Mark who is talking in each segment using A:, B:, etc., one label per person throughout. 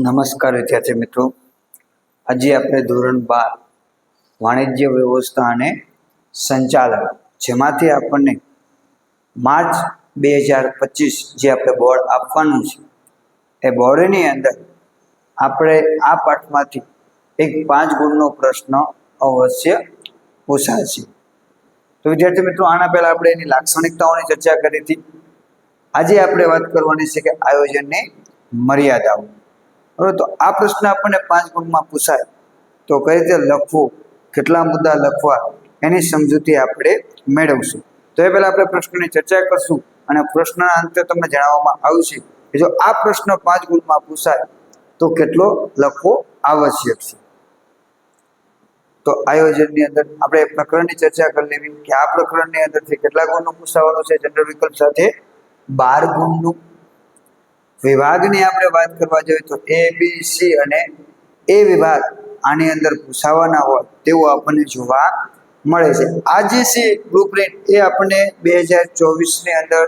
A: નમસ્કાર વિદ્યાર્થી મિત્રો. આજે આપણે ધોરણ બાર, વાણિજ્ય વ્યવસ્થા અને સંચાલન, જેમાંથી આપણને માર્ચ બે હજાર પચીસ જે આપણે બોર્ડ આપવાનું છે, એ બોર્ડની અંદર આપણે આ પાઠમાંથી એક પાંચ ગુણનો પ્રશ્ન અવશ્ય પૂછાશે. તો વિદ્યાર્થી મિત્રો, આના પહેલા આપણે એની લાક્ષણિકતાઓની ચર્ચા કરી હતી. આજે આપણે વાત કરવાની છે કે આયોજનની મર્યાદાઓ. બરોબર તો આ પ્રશ્ન આપણને પાંચ ગુણમાં પૂછાય. તો કઈ રીતે લખવું, કેટલા મુદ્દા લખવા, એની સમજૂતી આપણે મેળવશું. તો એ પહેલાં આપણે પ્રશ્નની ચર્ચા કરશું અને પ્રશ્નના અંતે તમને જણાવવામાં આવશે કે જો આ પ્રશ્ન પાંચ ગુણમાં પૂછાય, તો કેટલો લખવો આવશ્યક છે? તો આયોજનની અંદર આપણે પ્રકરણની ચર્ચા કરી લેવી કે આ પ્રકરણની અંદરથી કેટલા ગુણનું પૂછાવાનું છે? જનરલ વિકલ્પ સાથે બાર ગુણનું વિભાગની આપણે વાત કરવા જોઈએ તો એ બી સી અને એ વિભાગ આની અંદર પૂછાવાના હોય તેવું આપણને જોવા મળે છે. આ જે છે બ્લુપ્રિન્ટ એ આપણને બે હજાર ચોવીસની અંદર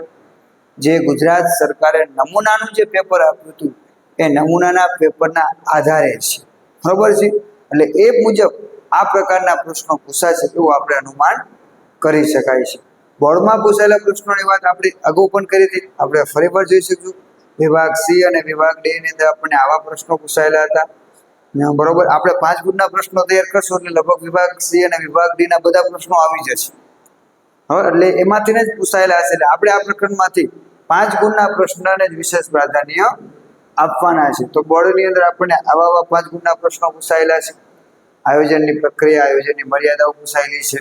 A: જે ગુજરાત સરકારે નમૂનાનું જે પેપર આપ્યું હતું, એ નમૂનાના પેપરના આધારે છે. બરોબર છે? એટલે એ મુજબ આ પ્રકારના પ્રશ્નો પૂછાશે એવું આપણે અનુમાન કરી શકાય છે. બોર્ડમાં પૂછાયેલા પ્રશ્નોની વાત આપણે અગાઉ પણ કરી હતી. આપણે ફરી પર જોઈ શકીશું. વિભાગ સી અને વિભાગ ડી ની અંદર આપણને આવા પ્રશ્નો પૂછાયેલા હતા. બરોબર, આપણે પાંચ ગુણના પ્રશ્નો તૈયાર કરશું એટલે લગભગ વિભાગ સી અને વિભાગ ડી ના બધા પ્રશ્નો આવી જશે. હવે એટલે એમાંથી જ પૂછાયેલા હશે એટલે આપણે આ પ્રકરણમાંથી પાંચ ગુણના પ્રશ્નને જ વિશેષ પ્રાધાન્ય આપવાના છે. તો બોર્ડની અંદર આપણને આવા આવા પાંચ ગુણના પ્રશ્નો પૂછાયેલા છે. આયોજનની પ્રક્રિયા, આયોજનની મર્યાદાઓ પૂછાયેલી છે.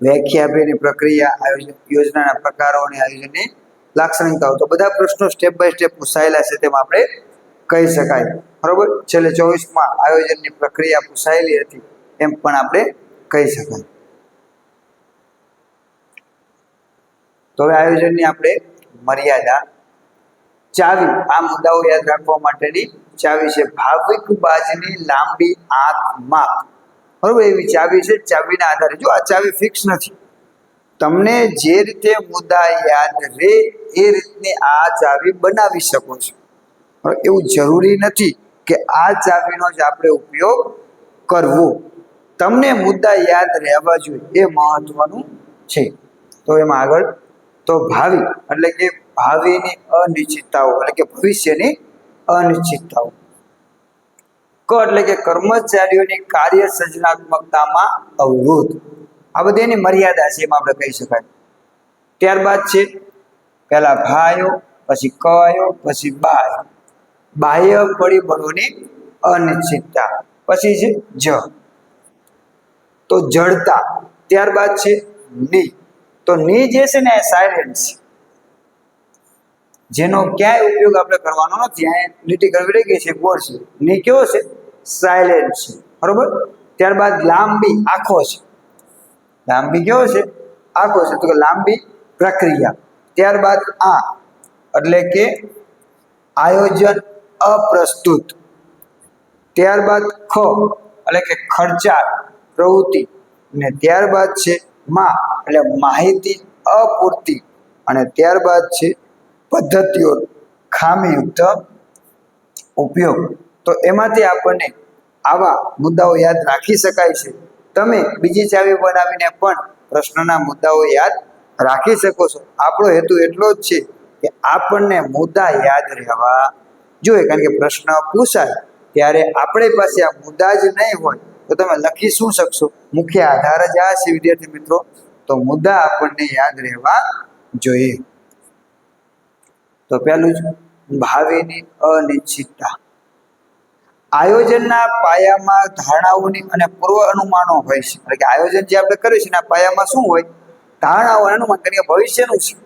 A: વ્યાખ્યા આપીની પ્રક્રિયા, આયોજન, યોજનાના પ્રકારો અને આયોજનની લાક્ષણિકતાઓ. તો બધા પ્રશ્નો સ્ટેપ બાય સ્ટેપ પૂછાયેલા છે તેમ આપણે કહી શકાય. બરોબર? છેલ્લે ચોવીસમાં આયોજનની પ્રક્રિયા પૂછાયેલી હતી એમ પણ આપણે કહી શકાય. તો હવે આયોજનની આપણે મર્યાદા. ચાવી. આ મુદ્દાઓ યાદ રાખવા માટેની ચાવી છે. ભાવિક બાજની લાંબી આંખ માપ. બરોબર? એવી ચાવી છે. ચાવીના આધારે જો આ ચાવી ફિક્સ નથી તમને જે રીતે મુદ્દા યાદ રહે એ રીતની આ ચાવી બનાવી શકો છો? એવું જરૂરી નથી કે આ ચાવીનો જ આપણે ઉપયોગ કરવો. તમને મુદ્દા યાદ રહેવા જોઈએ એ મહત્વનું છે. તો એમાં આગળ તો ભાવિ, એટલે કે ભાવિની અનિશ્ચિતતાઓ, એટલે કે ભવિષ્યની અનિશ્ચિતતાઓ. ક એટલે કે કર્મચારીઓની કાર્ય સર્જનાત્મકતામાં અવરોધ. આ બધી એની મર્યાદા છે એમાં આપણે કહી શકાય. ત્યારબાદ છે, પહેલા ભાયો, પછી કયો, પછી બાય. બાહ્ય પરિબળોની અનિશ્ચિતતા. પછી છે, જ. તો જડતા. ત્યારબાદ છે, ની. તો ની જે છે ને, એ સાયલેન્ટ છે જેનો ક્યાંય ઉપયોગ આપણે કરવાનો નથી. અહીંયા લીટી કરવી રહી ગઈ છે, ગોળ છે. ની કેવો છે? સાયલેન્ટ છે. બરોબર? ત્યારબાદ લાંબી, આંખો છે. લાંબી કેવો છે? આખો છે. તો કે લાંબી પ્રક્રિયા. ત્યારબાદ આ. એટલે કે આયોજન અપ્રસ્તુત. ત્યારબાદ ખ. એટલે કે ખર્ચાળ. પ્રવૃત્તિ. અને ત્યારબાદ છે મા. એટલે માહિતી અપૂરતી. અને ત્યારબાદ છે પદ્ધતિઓ. ખામીયુક્ત ઉપયોગ. તો એમાંથી આપણને આવા મુદ્દાઓ યાદ રાખી શકાય છે. તમે બીજી ચાવી બનાવીને પણ પ્રશ્નના મુદ્દાઓ યાદ રાખી શકો છો. આપણો હેતુ એટલો જ છે કે આપણને મુદ્દા યાદ રહેવા જોઈએ. કારણ કે પ્રશ્ન પૂછાય ત્યારે આપણી પાસે આ મુદ્દા જ નહીં હોય તો તમે લખી શું શકશો? મુખ્ય આધાર જ આ છે, વિદ્યાર્થી મિત્રો. તો મુદ્દા આપણને યાદ રહેવા જોઈએ. તો પહેલું જ, ભાવિની અનિશ્ચિતતા. આયોજનના પાયામાં ધારણાઓની અને પૂર્વ અનુમાનો હોય છે. એટલે કે આયોજન જે આપણે કરીએ છીએ એના પાયામાં શું હોય? ધારણાઓ અને અનુમાન કરીએ, ભવિષ્યનું છે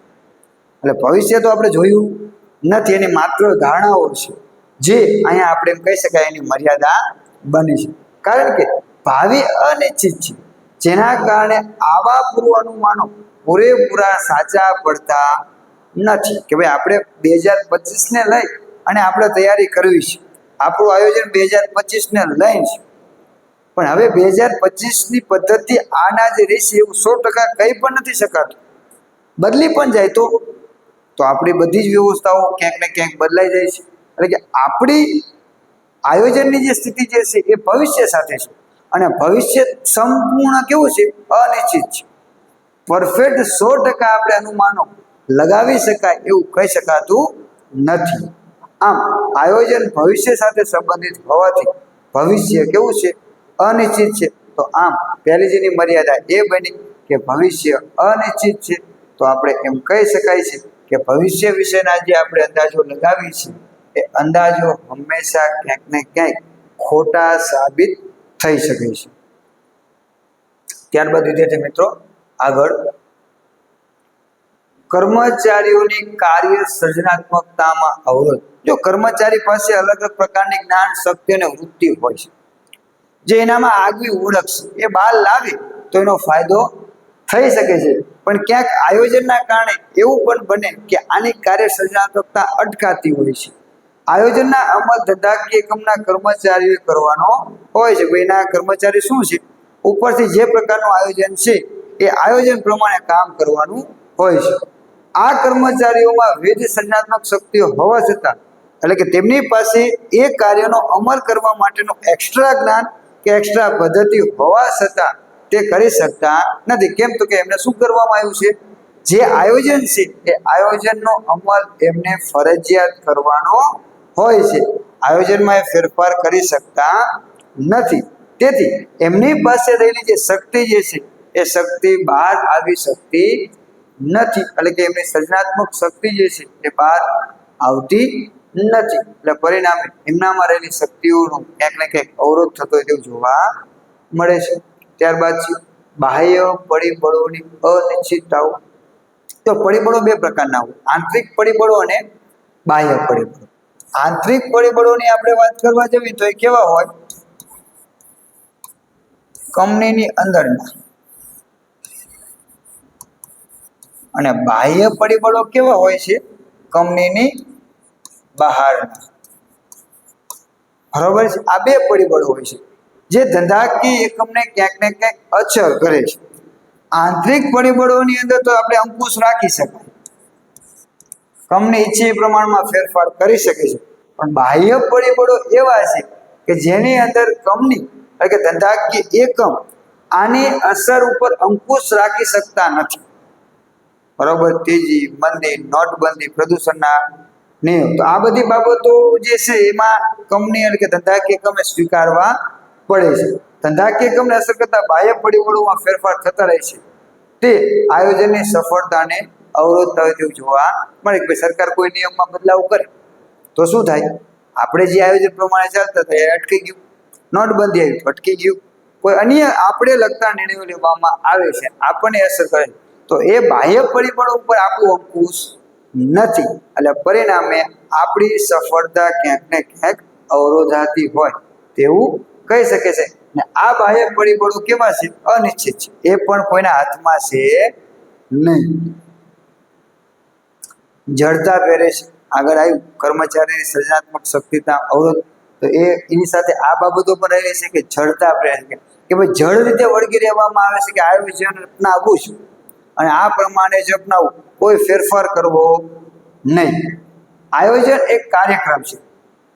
A: એટલે ભવિષ્ય તો આપણે જોયું નથી, એની માત્ર ધારણાઓ છે. જે અહીંયા આપણે એમ કહી શકાય એની મર્યાદા બની છે. કારણ કે ભાવિ અનિશ્ચિત છે. જેના કારણે આવા પૂર્વ અનુમાનો પૂરેપૂરા સાચા પડતા નથી. કે ભાઈ આપણે બે હજાર પચીસને લઈ અને આપણે તૈયારી કરવી છે. આપણું આયોજન બે હજાર પચીસને લઈને છે. પણ હવે બે હજાર પચીસની પદ્ધતિ આના જે રહેશે એવું સો ટકા કંઈ પણ નથી શકાતું. બદલી પણ જાય તો. તો આપણી બધી જ વ્યવસ્થાઓ ક્યાંક ને ક્યાંક બદલાઈ જાય છે. એટલે કે આપણી આયોજનની જે સ્થિતિ જે છે એ ભવિષ્ય સાથે છે. અને ભવિષ્ય સંપૂર્ણ કેવું છે? અનિશ્ચિત છે. પરફેક્ટ સો ટકા આપણે અનુમાનો લગાવી શકાય એવું કહી શકાતું નથી. આમ આયોજન ભવિષ્ય સાથે સંબંધિત હોવાથી ભવિષ્ય કેવું છે? અનિશ્ચિત છે. તો આમ પહેલી જેની મર્યાદા એ બની કે ભવિષ્ય અનિશ્ચિત છે. તો આપણે એમ કહી શકાય છે કે ભવિષ્ય વિશેના જે આપણે અંદાજો લગાવી છે એ અંદાજો હંમેશા ક્યાંક ને ક્યાંક ખોટા સાબિત થઈ શકે છે. ત્યારબાદ, વિદ્યાર્થી મિત્રો, આગળ. કર્મચારીઓની કાર્ય સર્જનાત્મકતામાં અવરોધ. જો કર્મચારી પાસે અલગ અલગ પ્રકારની જ્ઞાન, શક્તિ અને વૃત્તિ હોય છે, જે એનામાં આગવી ઓળખ છે, એ બહાર લાવે તો એનો ફાયદો થઈ શકે છે. પણ ક્યાંક આયોજનના કારણે એવું પણ બને કે આની કાર્ય સર્જનાત્મકતા અટકાતી હોય છે. આયોજનના અમલ ધંધાકીય એકમના કર્મચારીઓ કરવાનો હોય છે. એના કર્મચારી શું છે? ઉપરથી જે પ્રકારનું આયોજન છે, એ આયોજન પ્રમાણે કામ કરવાનું હોય છે. આ કર્મચારીઓમાં વિવિધ સર્જનાત્મક શક્તિઓ હોવા છતાં એટલે કે તેમની પાસે એ કાર્યનો અમલ કરવા માટેનું એક્સ્ટ્રા જ્ઞાન કે એક્સ્ટ્રા પદ્ધતિ હોવા છતાં તે કરી શકતા નથી. કેમ તો કે એમને શું કરવામાં આવ્યું છે? જે આયોજન છે, એ આયોજનનો અમલ એમને ફરજિયાત કરવાનો હોય છે. આયોજનમાં એ ફેરફાર કરી શકતા નથી. તેથી એમની પાસે રહેલી જે શક્તિ જે છે, એ શક્તિ બહાર આવી શકતી નથી. એટલે કે એમની સર્જનાત્મક શક્તિ જે છે, એ બહાર આવતી નથી. એટલે પરિણામે એમનામાં રહેલી શક્તિઓનો ક્યાંક ને ક્યાંક અવરોધ થતો હોય તેવું જોવા મળે છે. ત્યારબાદ છે, બાહ્ય પરિબળોની અનિશ્ચિતતાઓ. તો પરિબળો બે પ્રકારના હોય. આંતરિક પરિબળો અને બાહ્ય પરિબળો. આંતરિક પરિબળોની આપણે વાત કરવા જઈએ તો એ કેવા હોય? કંપનીની અંદરના. અને બાહ્ય પરિબળો કેવા હોય છે? કંપનીની બહારના બરોબર છે? આ બે પરિબળો હોય છે. જે ધંધાકીય એકમને ક્યાંક ને ક્યાંક અચર કરે છે. આંતરિક પરિબળોની અંદર તો આપણે અંકુશ રાખી શકાય. કંપની ઈચ્છે પ્રમાણમાં ફેરફાર કરી શકે છે. પણ બાહ્ય પરિબળો એવા છે કે જેની અંદર કંપની એટલે કે ધંધાકીય એકમ આની અસર ઉપર અંકુશ રાખી શકતા નથી. બરોબર? તેજી, મંદી, નોટબંધી, પ્રદૂષણના નિયમ તો આ બધી બાબતો જે છે એમાં કંપની એટલે કે ધંધાકીય એકમે સ્વીકારવા પડે છે. ધંધાકીય એકમને અસર કરતા બાહ્ય પરિબળોમાં ફેરફાર થતા રહે છે. તે આયોજનની સફળતાને અવરોધતા હોય તેવું જોવા મળે કે સરકાર કોઈ નિયમમાં બદલાવ કરે. તો શું થાય? આપણે જે આયોજન પ્રમાણે ચાલતા હતા એ અટકી ગયું. નોટબંધી આવી અટકી ગયું. કોઈ અન્ય આપણે લગતા નિર્ણયો લેવામાં આવે છે, આપણને અસર કરે. તો એ બાહ્ય પરિબળો ઉપર આપણું અંકુશ નથી. એટલે પરિણામે આપણી સફળતા ક્યાંક ને ક્યાંક અવરોધાતી હોય તેવું કહી શકે છે. ને આ બાહ્ય પરિબળો કેવા છે? અનિશ્ચિત છે. એ પણ કોઈના હાથમાં છે નહીં. જડતા પહેરે છે. આગળ આવ્યું. કર્મચારીની સર્જનાત્મક શક્તિતા અવરોધ. તો એ એની સાથે આ બાબતો પણ રહેલી છે કે જડતા પહેરે છે. કે ભાઈ જડ રીતે વળગી રહેવામાં આવે છે કે આયોજન અપનાવવું છે. અને આ પ્રમાણે જ અપનાવવું કોઈ ફેરફાર કરવો નહીં. આયોજન એક કાર્યક્રમ છે.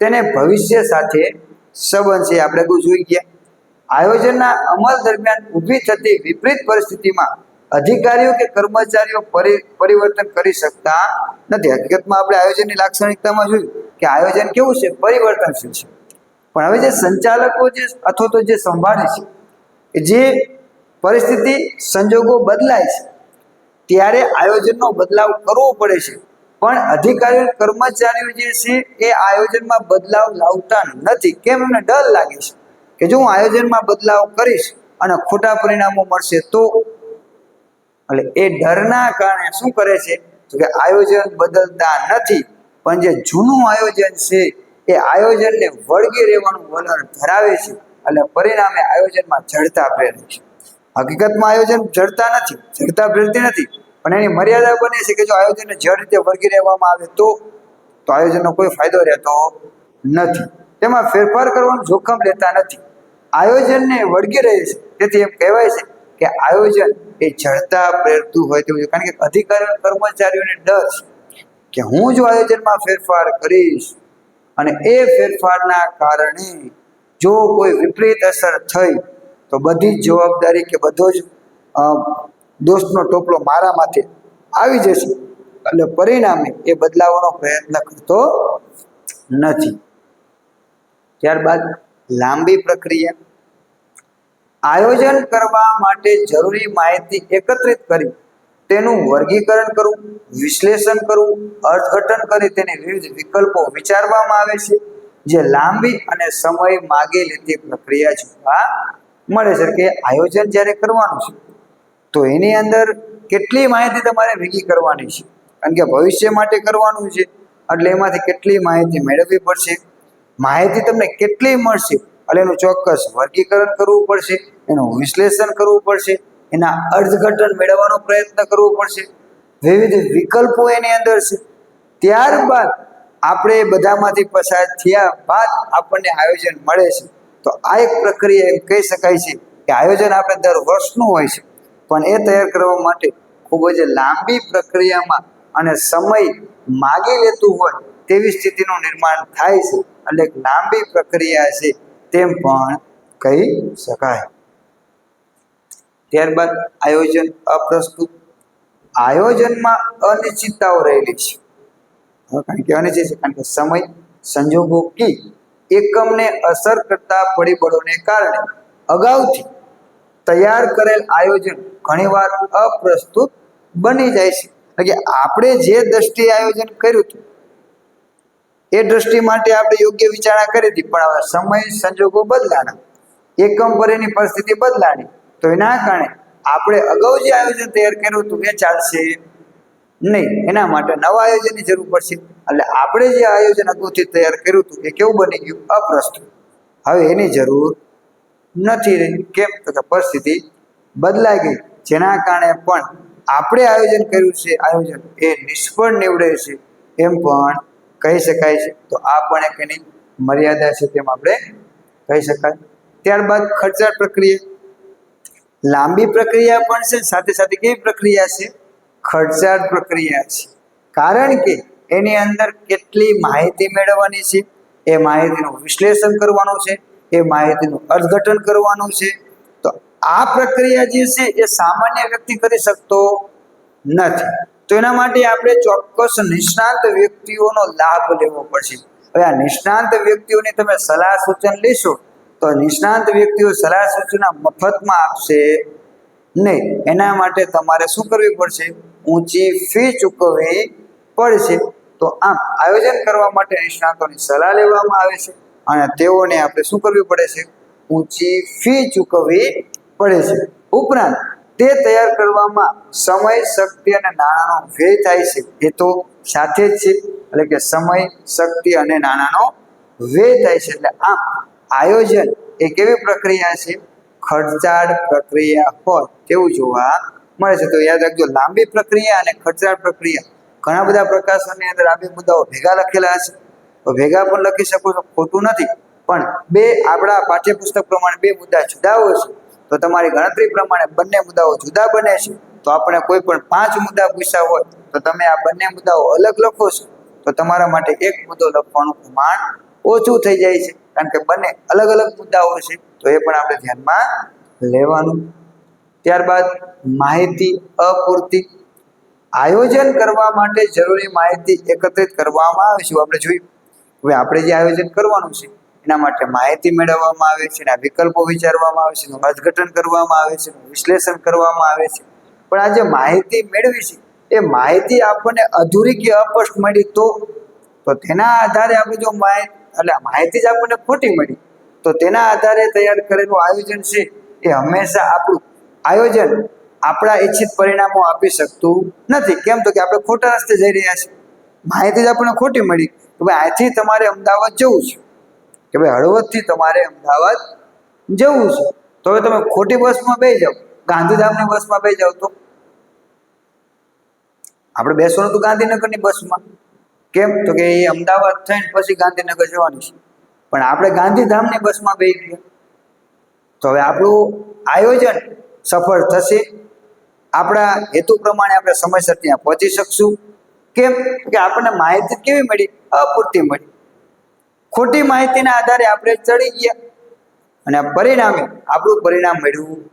A: તેને ભવિષ્ય સાથે સંબંધ છે. આપણે જોઈ ગયા. આયોજનના અમલ દરમિયાન ઊભી થતી વિપરીત પરિસ્થિતિમાં અધિકારીઓ કે કર્મચારીઓ પરિ- પરિવર્તન કરી શકતા નથી. હકીકતમાં આપણે આયોજનની લાક્ષણિકતામાં જોયું કે આયોજન કેવું છે? પરિવર્તનશીલ છે. પણ હવે જે સંચાલકો જે અથવા તો જે સંભાળે છે જે પરિસ્થિતિ સંજોગો બદલાય છે ત્યારે આયોજનનો બદલાવ કરવો પડે છે. પણ અધિકારીઓ કર્મચારીઓ જે છે, એ આયોજનમાં બદલાવ લાવતા નથી. કેમ? એમને ડર લાગે છે કે જો હું આયોજનમાં બદલાવ કરીશ અને ખોટા પરિણામો મળશે તો? એટલે એ ડરના કારણે શું કરે છે? કે આયોજન બદલતા નથી. પણ જે જૂનું આયોજન છે, એ આયોજનને વળગી રહેવાનું વલણ ધરાવે છે. એટલે પરિણામે આયોજનમાં જડતા પ્રેરે છે. હકીકતમાં આયોજન જડતા નથી, જડતા પ્રેરતી નથી. પણ એની મર્યાદા બને છે કે જો આયોજનને જડ રીતે વળગી રહેવામાં આવે તો તો આયોજનનો કોઈ ફાયદો રહેતો નથી. તેમાં ફેરફાર કરવાનું જોખમ લેતા નથી. આયોજનને વળગી રહે છે. તેથી એમ કહેવાય છે કે આયોજન એ જડતા પ્રેરતું હોય તેવું છે. કારણ કે અધિકારી કર્મચારીઓને ડર છે કે હું જો આયોજનમાં ફેરફાર કરીશ અને એ ફેરફારના કારણે જો કોઈ વિપરીત અસર થઈ તો બધી જ જવાબદારી કે બધો જ દોષનો ટોપલો મારા માથે આવી જશે. એટલે પરિણામે એ બદલાવાનો પ્રયત્ન કરતો નથી. ત્યારબાદ લાંબી પ્રક્રિયા. આયોજન કરવા માટે જરૂરી માહિતી એકત્રિત કરી, તેનું વર્ગીકરણ કરવું, વિશ્લેષણ કરવું, અર્થઘટન કરી તેને વિવિધ વિકલ્પો વિચારવામાં આવે છે, જે લાંબી અને સમય માગે લેતી પ્રક્રિયા જોવા મળે છે કે આયોજન જ્યારે કરવાનું છે, તો એની અંદર કેટલી માહિતી તમારે ભેગી કરવાની છે? કારણ કે ભવિષ્ય માટે કરવાનું છે, એટલે એમાંથી કેટલી માહિતી મેળવવી પડશે? માહિતી તમને કેટલી મળશે? એટલે એનું ચોક્કસ વર્ગીકરણ કરવું પડશે, એનું વિશ્લેષણ કરવું પડશે, એના અર્થઘટન મેળવવાનો પ્રયત્ન કરવો પડશે. વિવિધ વિકલ્પો એની અંદર છે. ત્યારબાદ આપણે બધામાંથી પસાર થયા બાદ આપણને આયોજન મળે છે. તો આ એક પ્રક્રિયા એમ કહી શકાય છે કે આયોજન આપણે દર વર્ષનું હોય છે. પણ એ તૈયાર કરવા માટે ખૂબ જ લાંબી પ્રક્રિયામાં અને સમય માગી લેતું હોય તેવી સ્થિતિનું નિર્માણ થાય છે. એટલે એક લાંબી પ્રક્રિયા છે તેમ પણ કહી શકાય. ત્યારબાદ આયોજન અપ્રસ્તુત. આયોજનમાં અનિશ્ચિતતાઓ રહેલી છે. કારણ કે અનિશ્ચિત કારણ કે સમય સંજોગો કે એકમને અસર કરતા પરિબળોને કારણે અગાઉથી તૈયાર કરેલ આયોજન ઘણીવાર અપ્રસ્તુત બની જાય છે. એટલે આપણે જે દ્રષ્ટિએ આયોજન કર્યું હતું, એ દ્રષ્ટિ માટે આપણે યોગ્ય વિચારણા કરી હતી, પણ હવે સમય સંજોગો બદલાના એકમ પર એની પરિસ્થિતિ બદલાની તો એના કારણે આપણે અગાઉ જે આયોજન તૈયાર કર્યું હતું, એ ચાલશે. નહીં, એના માટે નવા આયોજનની જરૂર પડશે. એટલે આપણે જે આયોજન અગાઉથી તૈયાર કર્યું હતું, એ કેવું બની ગયું? અપ્રસ્તુત. હવે એની જરૂર નથી રહી. કેમ? તો કે પરિસ્થિતિ બદલાઈ ગઈ. જેના કારણે પણ આપણે આયોજન કર્યું છે, આયોજન એ નિષ્ફળ નીવડે છે, એમ પણ કહી શકાય છે. તો આ પણ એક એની મર્યાદા છે તેમ આપણે કહી શકાય. ત્યારબાદ ખર્ચાળ પ્રક્રિયા. લાંબી પ્રક્રિયા પણ છે, સાથે સાથે કેવી પ્રક્રિયા છે? ખર્ચાળ પ્રક્રિયા છે. કારણ કે એની અંદર કેટલી માહિતી મેળવવાની છે, એ માહિતીનું વિશ્લેષણ કરવાનું છે, એ માહિતીનું અર્થઘટન કરવાનું છે. તો આ પ્રક્રિયા જે છે, એ સામાન્ય વ્યક્તિ કરી શકતો નથી. તો એના માટે આપણે ચોક્કસ નિષ્ણાંત વ્યક્તિઓનો લાભ લેવો પડશે. હવે આ નિષ્ણાંત વ્યક્તિઓની તમે સલાહ સૂચન લેશો, તો નિષ્ણાંત વ્યક્તિઓ સલાહ સૂચના મફતમાં આપશે. નહીં, એના માટે તમારે શું કરવી પડશે? ઊંચી ફી ચૂકવવી પડશે. તો આમ, આયોજન કરવા માટે નિષ્ણાતોની સલાહ લેવામાં આવે છે અને તેઓને આપણે શું કરવી પડે છે? ઊંચી ફી ચૂકવવી પડે છે. ઉપરાંત, તે તૈયાર કરવામાં સમય, શક્તિ અને નાણાંનો વ્યય થાય છે. એ તો સાથે જ છે. એટલે કે સમય, શક્તિ અને નાણાંનો વ્યય થાય છે. એટલે આમ, આયોજન એ કેવી પ્રક્રિયા છે? ખર્ચાળ પ્રક્રિયા હોય તેવું જોવા મળે છે. તો યાદ રાખજો, લાંબી પ્રક્રિયા અને ખર્ચાળ પ્રક્રિયા. ઘણા બધા પ્રકાશનની અંદર આ બે મુદ્દાઓ ભેગા લખેલા હશે. તો ભેગા પણ લખી શકો છો, ખોટું નથી. પણ બે આપણા પાઠ્યપુસ્તક પ્રમાણે બે મુદ્દા જુદા હોય છે. તો તમારી ગણતરી પ્રમાણે બંને મુદ્દાઓ જુદા બને છે. તો આપણે કોઈ પણ પાંચ મુદ્દા પૂછ્યા હોય, તો તમે આ બંને મુદ્દાઓ અલગ લખો છો. તો તમારા માટે એક મુદ્દો લખવાનું પ્રમાણ ઓછું થઈ જાય છે. કારણ કે બંને અલગ અલગ મુદ્દાઓ છે, તો એ પણ આપણે ધ્યાનમાં લેવાનું. ત્યારબાદ માહિતી અપૂરતી. આયોજન કરવા માટે જરૂરી માહિતી એકત્રિત કરવામાં આવે છે આપણે જોયું. હવે આપણે જે આયોજન કરવાનું છે, એના માટે માહિતી મેળવવામાં આવે છે, એના વિકલ્પો વિચારવામાં આવે છે, એનું અર્થઘટન કરવામાં આવે છે વિશ્લેષણ કરવામાં આવે છે. પણ આ જે માહિતી મેળવી છે, એ માહિતી આપણને અધૂરી કે અપષ્ટ મળી તો તો તેના આધારે આપણે જો માહિતી એટલે માહિતી જ આપણને ખોટી મળી. તો તેના આધારે તૈયાર કરેલું આયોજન છે એ હંમેશા આપણું આયોજન આપણા ઈચ્છિત પરિણામો આપી શકતું નથી. કેમ તો કે આપણે ખોટા રસ્તે જઈ રહ્યા છીએ. માહિતી જ આપણને ખોટી મળી તો ભાઈ અહીંથી તમારે અમદાવાદ જવું છે. કે ભાઈ હળવદથી તમારે અમદાવાદ જવું છે. તો હવે તમે ખોટી બસમાં બે જાઓ. ગાંધીધામની બસમાં બે જાઓ તો. આપણે બેસવાનું તો ગાંધીનગરની બસમાં. કેમ? તો કે એ અમદાવાદ થઈને પછી ગાંધીનગર જવાની છે. પણ આપણે ગાંધીધામની બસમાં બેસી ગયા. તો હવે આપણું આયોજન સફળ થશે. આપણા હેતુ પ્રમાણે આપણે સમયસર ત્યાં પહોંચી શકશું. કેમ? કે આપણને માહિતી કેવી મળી? અપૂરતી મળી. ખોટી માહિતીના આધારે આપણે ચડી ગયા. અને પરિણામે આપણું પરિણામ મેળવ્યું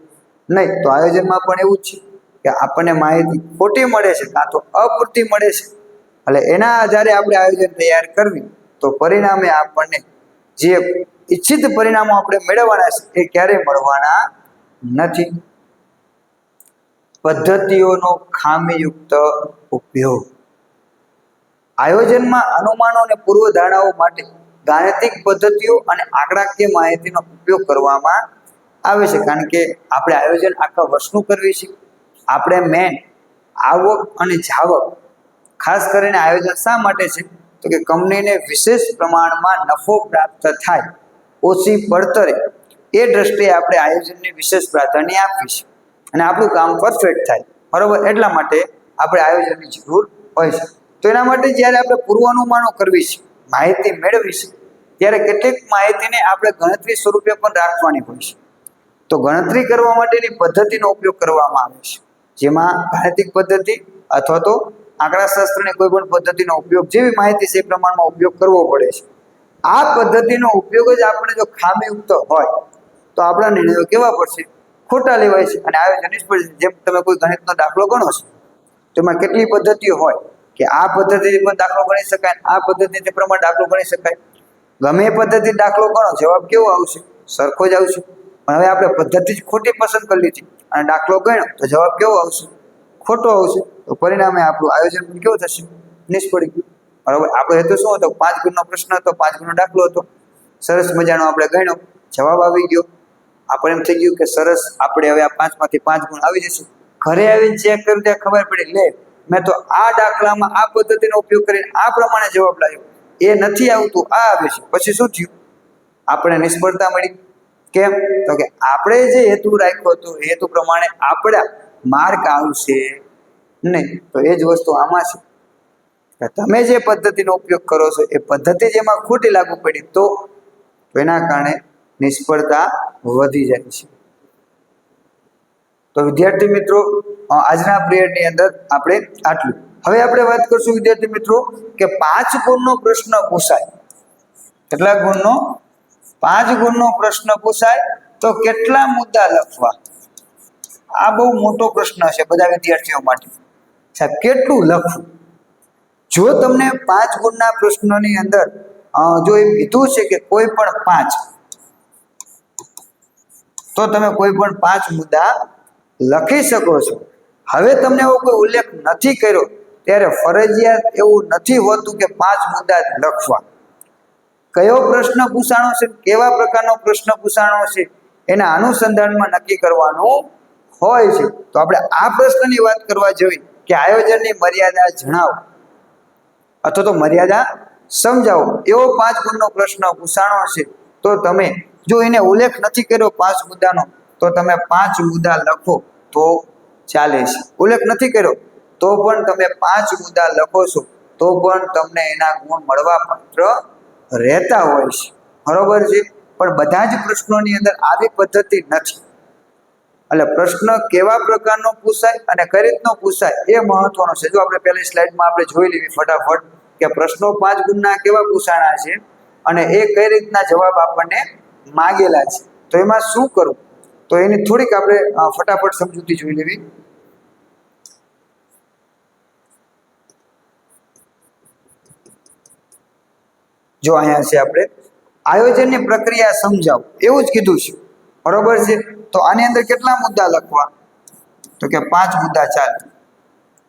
A: નહીં. તો આયોજનમાં પણ એવું જ છે કે આપણને માહિતી ખોટી મળે છે, કાં તો અપૂરતી મળે છે. એટલે એના આધારે આપણે આયોજન તૈયાર કરવી, તો પરિણામે આપણને જે ઈચ્છિત પરિણામો આપણે મેળવવાના છે, એ ક્યારેય મળવાના નથી. પદ્ધતિઓનો ખામીયુક્ત ઉપયોગ. આયોજનમાં અનુમાનો અને પૂર્વધારણાઓ માટે ગાણિતિક પદ્ધતિઓ અને આંકડાકીય માહિતીનો ઉપયોગ કરવામાં આવે છે, કારણ કે આપણે આયોજન આખા વર્ષનું કરવી છે. આપણે મેન આવક અને જાવક ખાસ કરીને આયોજન શા માટે છે? તો કે કંપનીને વિશેષ પ્રમાણમાં નફો પ્રાપ્ત થાય ઓછી પડતરે એ દ્રષ્ટિએ આપણે આયોજનને વિશેષ પ્રાધાન્ય આપવી છે. અને આપણું કામ પરફેક્ટ થાય. બરોબર? એટલા માટે આપણે આયોજનની જરૂર હોય છે. તો એના માટે જ્યારે આપણે પૂર્વાનુમાનો કરવી છે, માહિતી મેળવી છે, ત્યારે કેટલીક માહિતીને આપણે ગણતરી સ્વરૂપે પણ રાખવાની હોય છે. તો ગણતરી કરવા માટેની પદ્ધતિનો ઉપયોગ કરવામાં આવે છે. જેમાં ગાણિતિક પદ્ધતિ અથવા તો આંકડાશાસ્ત્રની કોઈ પણ પદ્ધતિનો ઉપયોગ, જેવી માહિતી છે એ પ્રમાણમાં ઉપયોગ કરવો પડે છે. આ પદ્ધતિનો ઉપયોગ જ આપણે જો ખામીયુક્ત હોય, તો આપણા નિર્ણયો કેવા પડશે? ખોટા લેવાય છે. અને આયોજન નિષ્ફળ. જેમ તમે કોઈ ગણિતનો દાખલો ગણો છો તેમાં કેટલી પદ્ધતિઓ હોય? કે આ પદ્ધતિથી પણ દાખલો ગણી શકાય, આ પદ્ધતિ પ્રમાણે દાખલો ગણી શકાય. ગમે પદ્ધતિ દાખલો ગણો, જવાબ કેવો આવશે? સરખો જ આવશે. પણ હવે આપણે પદ્ધતિ જ ખોટી પસંદ કરી લીધી. અને દાખલો ગણ્યો, તો જવાબ કેવો આવશે? ખોટો આવશે, તો પરિણામે આપણું આયોજન પણ કેવું થશે? નિષ્ફળ ગયું. બરાબર? આપણો હેતુ શું હતો? પાંચ ગુણનો પ્રશ્ન હતો, પાંચ ગુણનો દાખલો હતો. સરસ મજાનો આપણે ગણ્યો. જવાબ આવી ગયો. આપણે એમ થઈ ગયું કે સરસ, આપણે હવે આ પાંચમાંથી પાંચ ગુણ આવી જશે. ઘરે આવીને ચેક કર્યું, ત્યાં ખબર પડી, લે, મેં તો આ દાખલામાં આ પદ્ધતિનો ઉપયોગ કરીને આ પ્રમાણે જવાબ લાવ્યો. એ નથી આવતું, આ આવે છે. પછી શું થયું? આપણે નિષ્ફળતા મળી. કેમ? તો કે આપણે જે હેતુ રાખ્યો હતો હેતુ પ્રમાણે આપણા માર્ક આવશે નહીં તો એ જ વસ્તુ આમાં છે. તમે જે પદ્ધતિનો ઉપયોગ કરો છો, એ પદ્ધતિ જેમાં ખોટી લાગુ પડી તો એના કારણે નિષ્ફળતા વધી જાય છે. તો વિદ્યાર્થી મિત્રો આજના પિરિયડની અંદર આપણે આટલું. હવે આપણે વાત કરશું વિદ્યાર્થી મિત્રો કે પાંચ ગુણનો પ્રશ્ન પૂછાય. કેટલા ગુણનો? પાંચ ગુણનો પ્રશ્ન પૂછાય તો કેટલા મુદ્દા લખવા? આ બહુ મોટો પ્રશ્ન છે બધા વિદ્યાર્થીઓ માટે. સાહેબ કેટલું લખવું? જો તમને પાંચ ગુણના પ્રશ્નોની અંદર જો એ કીધું છે કે કોઈ પણ પાંચ, તો તમે કોઈ પણ પાંચ મુદ્દા લખી શકો છો. હવે તમને એવો કોઈ ઉલ્લેખ નથી કર્યો, ત્યારે ફરજિયાત એવું નથી હોતું કે પાંચ મુદ્દા લખવા. કયો પ્રશ્ન પૂછાણો છે? કેવા પ્રકારનો પ્રશ્ન પૂછાણો છે? એના અનુસંધાનમાં નક્કી કરવાનું હોય છે, તો આપણે આ પ્રશ્નની વાત કરવા જોઈએ કે આયોજનની મર્યાદા જણાવો. અથવા તો મર્યાદા સમજાવો. એવો પાંચ ગુણનો પ્રશ્ન પૂછાણો છે, તો તમે જો એને ઉલ્લેખ નથી કર્યો પાંચ મુદ્દાનો, તો તમે પાંચ મુદ્દા લખો તો ચાલે છે. ઉલ્લેખ નથી કર્યો, તો પણ તમે પાંચ મુદ્દા લખો છો, તો પણ તમને એના ગુણ મળવા પાત્ર રહેતા હોય છે. બરોબર છે? પણ બધા જ પ્રશ્નોની અંદર આવી પદ્ધતિ નથી. એટલે પ્રશ્ન કેવા પ્રકારનો પૂછાય અને કઈ રીતનો પૂછાય એ મહત્વનો છે. જો આપણે પહેલી સ્લાઇડમાં આપણે જોઈ લેવી ફટાફટ કે પ્રશ્નો પાંચ ગુણના કેવા પૂછાણા છે અને એ કઈ રીતના જવાબ આપણને માગેલા છે. તો એમાં શું કરવું તો એની થોડીક આપણે ફટાફટ સમજૂતી જોઈ લેવી. જો અહીંયા છે આપણે. આયોજનની પ્રક્રિયા સમજાવો. એવું જ કીધું છે. બરોબર છે? તો આની અંદર કેટલા મુદ્દા લખવા? તો કે પાંચ મુદ્દા ચાલે.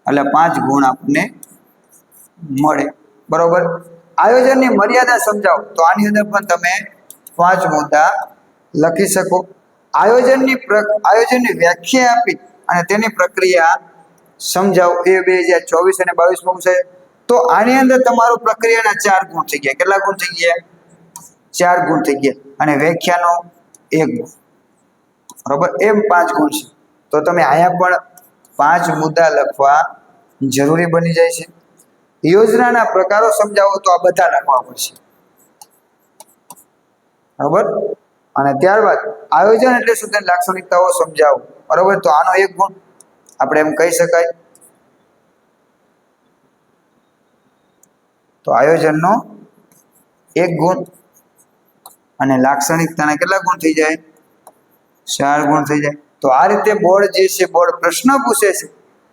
A: એટલે પાંચ ગુણ આપણને મળે. બરોબર? આયોજનની મર્યાદા સમજાવો. તો આની અંદર પણ તમે પાંચ મુદ્દા લખી શકો. આયોજનની આયોજનની વ્યાખ્યા આપી અને તેની પ્રક્રિયા સમજાવો. એ બે હજાર ચોવીસ અને બાવીસમાં છે. તો આની અંદર તમારું પ્રક્રિયાના ચાર ગુણ થઈ ગયા. કેટલા ગુણ થઈ ગયા? ચાર ગુણ થઈ ગયા. અને વ્યાખ્યાનો એક ગુણ. બરોબર? એમ પાંચ ગુણ છે. તો તમે અહીંયા પણ પાંચ મુદ્દા લખવા જરૂરી બની જાય છે. યોજનાના પ્રકારો સમજાવો તો આ બધા લખવા પડશે. બરોબર? અને ત્યારબાદ આયોજન એટલે શું? તેની લાક્ષણિકતાઓ સમજાવો. બરોબર? તો આનો એક ગુણ આપણે એમ કહી શકાય. તો આયોજનનો એક ગુણ અને લાક્ષણિકતાના કેટલા ગુણ થઈ જાય? ચાર ગુણ થઈ જાય. તો આ રીતે બોર્ડ જે છે બોર્ડ પ્રશ્ન પૂછે છે,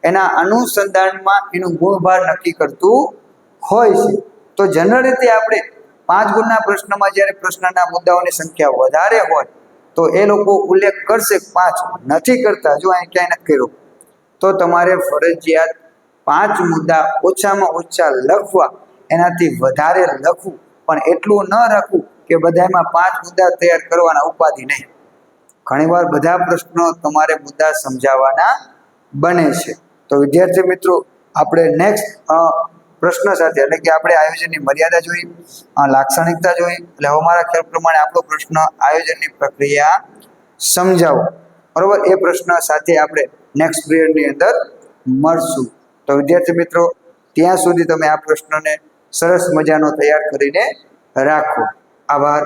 A: એના અનુસંધાનમાં એનું ગુણભાર નક્કી કરતું હોય છે. તો જનરલ રીતે આપણે પાંચ ગુણના પ્રશ્નમાં જ્યારે પ્રશ્નના મુદ્દાઓની સંખ્યા વધારે હોય, તો એ લોકો ઉલ્લેખ કરશે પાંચ નથી કરતા, જો અહીં ક્યાંય નથી કર્યું. તો તમારે ફરજિયાત પાંચ મુદ્દા ઓછામાં ઓછા લખવા, એનાથી વધારે લખવું, પણ એટલું ન રાખવું કે બધામાં પાંચ મુદ્દા તૈયાર કરવાના ઉપાધિ નહીં. ઘણીવાર બધા પ્રશ્નો તમારે મુદ્દા સમજાવવાના બને છે. તો વિદ્યાર્થી મિત્રો, આપણે નેક્સ્ટ પ્રશ્ન સાથે, એટલે કે આપણે આયોજનની મર્યાદા જોઈ લાક્ષણિકતા જોઈ, એટલે હવે મારા ખ્યાલ પ્રમાણે આપણો પ્રશ્ન આયોજનની પ્રક્રિયા સમજાવો. બરોબર? એ પ્રશ્ન સાથે આપણે નેક્સ્ટ પિરિયડની અંદર મળશું. તો વિદ્યાર્થી મિત્રો, ત્યાં સુધી તમે આ પ્રશ્નને સરસ મજાનો તૈયાર કરીને રાખો. આભાર.